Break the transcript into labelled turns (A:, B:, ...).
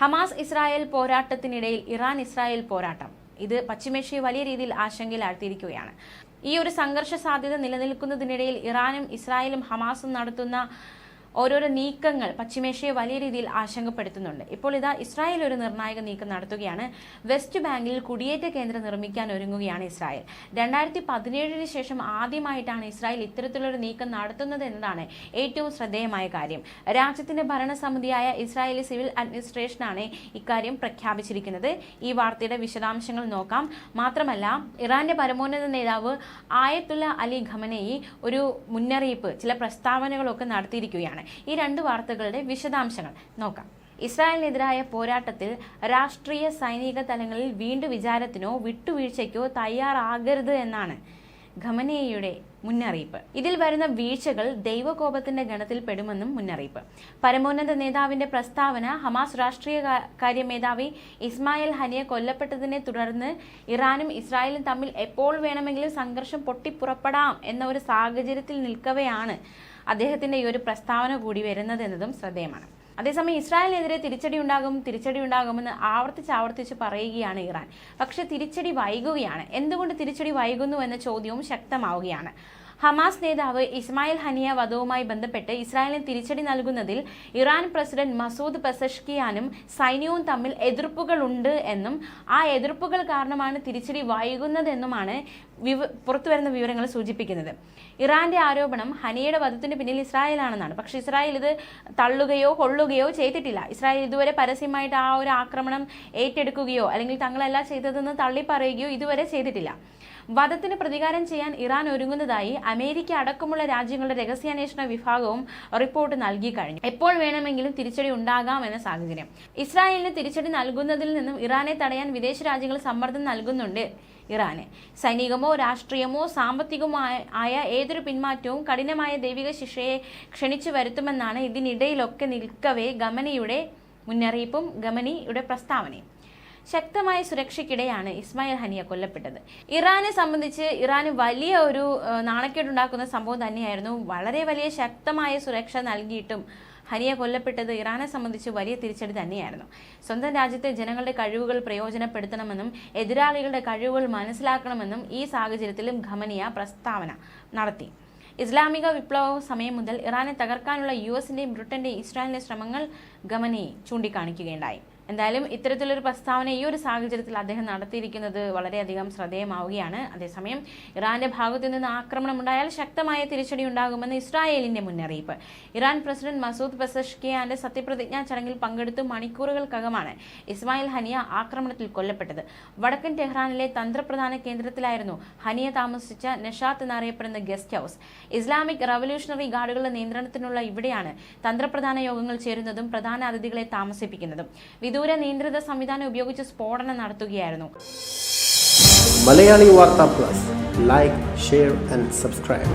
A: Hamas Israel പോരാട്ടത്തിനിടയിൽ Iran Israel പോരാട്ടം. ഇത് പശ്ചിമേഷ്യയെ വലിയ രീതിയിൽ ആശങ്കയിൽ ആഴ്ത്തിയിരിക്കുകയാണ് ഈ ഒരു സംഘർഷ സാധ്യത നിലനിൽക്കുന്നതിനിടയിൽ ഇറാനും ഇസ്രായേലും ഹമാസും നടത്തുന്ന ഓരോരോ നീക്കങ്ങൾ പശ്ചിമേഷ്യയെ വലിയ രീതിയിൽ ആശങ്കപ്പെടുത്തുന്നുണ്ട്. ഇപ്പോൾ ഇതാ ഇസ്രായേൽ ഒരു നിർണായക നീക്കം നടത്തുകയാണ്. വെസ്റ്റ് ബാങ്കിൽ കുടിയേറ്റ കേന്ദ്രം നിർമ്മിക്കാൻ ഒരുങ്ങുകയാണ് ഇസ്രായേൽ. രണ്ടായിരത്തി പതിനേഴിന് ശേഷം ആദ്യമായിട്ടാണ് ഇസ്രായേൽ ഇത്തരത്തിലൊരു നീക്കം നടത്തുന്നത് എന്നതാണ് ഏറ്റവും ശ്രദ്ധേയമായ കാര്യം. രാജ്യത്തിന്റെ ഭരണസമിതിയായ ഇസ്രായേലി സിവിൽ അഡ്മിനിസ്ട്രേഷനാണ് ഇക്കാര്യം പ്രഖ്യാപിച്ചിരിക്കുന്നത്. ഈ വാർത്തയുടെ വിശദാംശങ്ങൾ നോക്കാം. മാത്രമല്ല ഇറാന്റെ പരമോന്നത നേതാവ് ആയത്തുള്ള അലി ഖമനയി ഒരു മുന്നറിയിപ്പ് ചില പ്രസ്താവനകളൊക്കെ നടത്തിയിരിക്കുകയാണ്. ഈ രണ്ട് വാർത്തകളുടെ വിശദാംശങ്ങൾ നോക്കാം. ഇസ്രായേലിനെതിരായ പോരാട്ടത്തിൽ രാഷ്ട്രീയ സൈനിക തലങ്ങളിൽ വീണ്ടും വിചാരത്തിനോ വിട്ടുവീഴ്ചയ്ക്കോ തയ്യാറാകരുത് എന്നാണ് ഖമനേയുടെ മുന്നറിയിപ്പ്. ഇതിൽ വരുന്ന വീഴ്ചകൾ ദൈവകോപത്തിന്റെ ഗണത്തിൽ പെടുമെന്നും മുന്നറിയിപ്പ്. പരമോന്നത നേതാവിന്റെ പ്രസ്താവന ഹമാസ് രാഷ്ട്രീയ കാര്യ മേധാവി ഇസ്മായിൽ ഹനിയ കൊല്ലപ്പെട്ടതിനെ തുടർന്ന് ഇറാനും ഇസ്രായേലും തമ്മിൽ എപ്പോൾ വേണമെങ്കിലും സംഘർഷം പൊട്ടിപ്പുറപ്പെടാം എന്ന ഒരു സാഹചര്യത്തിൽ നിൽക്കവെയാണ് അദ്ദേഹത്തിന്റെ ഈ ഒരു പ്രസ്താവന കൂടി വരുന്നത് എന്നതും ശ്രദ്ധേയമാണ്. അതേസമയം ഇസ്രായേലിനെതിരെ തിരിച്ചടി ഉണ്ടാകും തിരിച്ചടി ഉണ്ടാകുമെന്ന് ആവർത്തിച്ച് ആവർത്തിച്ച് പറയുകയാണ് ഇറാൻ. പക്ഷേ തിരിച്ചടി വൈകുകയാണ്. എന്തുകൊണ്ട് തിരിച്ചടി വൈകുന്നു എന്ന ചോദ്യവും ശക്തമാവുകയാണ്. ഹമാസ് നേതാവ് ഇസ്മായിൽ ഹനിയ വധവുമായി ബന്ധപ്പെട്ട് ഇസ്രായേലിന് തിരിച്ചടി നൽകുന്നതിൽ ഇറാൻ പ്രസിഡന്റ് മസൂദ് പെസഷ്കിയാനും സൈന്യവും തമ്മിൽ എതിർപ്പുകളുണ്ട് എന്നും ആ എതിർപ്പുകൾ കാരണമാണ് തിരിച്ചടി വൈകുന്നതെന്നുമാണ് വിവ പുറത്തുവരുന്ന വിവരങ്ങൾ സൂചിപ്പിക്കുന്നത്. ഇറാന്റെ ആരോപണം ഹനിയയുടെ വധത്തിന് പിന്നിൽ ഇസ്രായേലാണെന്നാണ്. പക്ഷേ ഇസ്രായേൽ ഇത് തള്ളുകയോ കൊള്ളുകയോ ചെയ്തിട്ടില്ല. ഇസ്രായേൽ ഇതുവരെ പരസ്യമായിട്ട് ആ ഒരു ആക്രമണം ഏറ്റെടുക്കുകയോ അല്ലെങ്കിൽ തങ്ങളെല്ലാം ചെയ്തതെന്ന് തള്ളി പറയുകയോ ഇതുവരെ ചെയ്തിട്ടില്ല. വധത്തിന് പ്രതികാരം ചെയ്യാൻ ഇറാൻ ഒരുങ്ങുന്നതായി അമേരിക്ക അടക്കമുള്ള രാജ്യങ്ങളുടെ രഹസ്യാന്വേഷണ വിഭാഗവും റിപ്പോർട്ട് നൽകി കഴിഞ്ഞു. എപ്പോൾ വേണമെങ്കിലും തിരിച്ചടി ഉണ്ടാകാം എന്ന സാഹചര്യം. ഇസ്രായേലിന് തിരിച്ചടി നൽകുന്നതിൽ നിന്നും ഇറാനെ തടയാൻ വിദേശ രാജ്യങ്ങൾ സമ്മർദ്ദം നൽകുന്നുണ്ട് ഇറാന്. സൈനികമോ രാഷ്ട്രീയമോ സാമ്പത്തികമോ ആയ- ഏതൊരു പിന്മാറ്റവും കഠിനമായ ദൈവിക ശിക്ഷയെ ക്ഷണിച്ചു വരുത്തുമെന്നാണ് ഇതിനിടയിലൊക്കെ നിൽക്കവേ ഗമനിയുടെ മുന്നറിയിപ്പും ഗമനിയുടെ പ്രസ്താവനയും. ശക്തമായ സുരക്ഷയ്ക്കിടെയാണ് ഇസ്മായിൽ ഹനിയ കൊല്ലപ്പെട്ടത്. ഇറാനെ സംബന്ധിച്ച് ഇറാന് വലിയ ഒരു നാണക്കേടുണ്ടാക്കുന്ന സംഭവം തന്നെയായിരുന്നു. വളരെ വലിയ ശക്തമായ സുരക്ഷ നൽകിയിട്ടും ഹനിയ കൊല്ലപ്പെട്ടത് ഇറാനെ സംബന്ധിച്ച് വലിയ തിരിച്ചടി തന്നെയായിരുന്നു. സ്വന്തം രാജ്യത്തെ ജനങ്ങളുടെ കഴിവുകൾ പ്രയോജനപ്പെടുത്തണമെന്നും എതിരാളികളുടെ കഴിവുകൾ മനസ്സിലാക്കണമെന്നും ഈ സാഹചര്യത്തിലും ഖമനിയ പ്രസ്താവന നടത്തി. ഇസ്ലാമിക വിപ്ലവ സമയം മുതൽ ഇറാനെ തകർക്കാനുള്ള യു എസിന്റെയും ബ്രിട്ടന്റെയും ഇസ്രായേലിന്റെ ശ്രമങ്ങൾ ഗമനി ചൂണ്ടിക്കാണിക്കുകയുണ്ടായി. എന്തായാലും ഇത്തരത്തിലൊരു പ്രസ്താവന ഈ ഒരു സാഹചര്യത്തിൽ അദ്ദേഹം നടത്തിയിരിക്കുന്നത് വളരെയധികം ശ്രദ്ധേയമാവുകയാണ്. അതേസമയം ഇറാന്റെ ഭാഗത്തു നിന്ന് ആക്രമണം ഉണ്ടായാൽ ശക്തമായ തിരിച്ചടി ഉണ്ടാകുമെന്ന് ഇസ്രായേലിന്റെ മുന്നറിയിപ്പ്. ഇറാൻ പ്രസിഡന്റ് മസൂദ് പെസഷ്കിയാന്റെ സത്യപ്രതിജ്ഞാ ചടങ്ങിൽ പങ്കെടുത്ത് മണിക്കൂറുകൾക്കകമാണ് ഇസ്മായിൽ ഹനിയ ആക്രമണത്തിൽ കൊല്ലപ്പെട്ടത്. വടക്കൻ ടെഹ്റാനിലെ തന്ത്രപ്രധാന കേന്ദ്രത്തിലായിരുന്നു ഹനിയ താമസിച്ച നഷാത്ത് എന്നറിയപ്പെടുന്ന ഗസ്റ്റ് ഹൗസ്. ഇസ്ലാമിക് റവല്യൂഷണറി ഗാർഡുകളുടെ നിയന്ത്രണത്തിനുള്ള ഇവിടെയാണ് തന്ത്രപ്രധാന യോഗങ്ങൾ ചേരുന്നതും പ്രധാന അതിഥികളെ താമസിപ്പിക്കുന്നതും. വിദൂര നിയന്ത്രിത സംവിധാനം ഉപയോഗിച്ച് സ്ഫോടനം നടത്തുകയായിരുന്നു.
B: Malayali Vartha plus. Like share and subscribe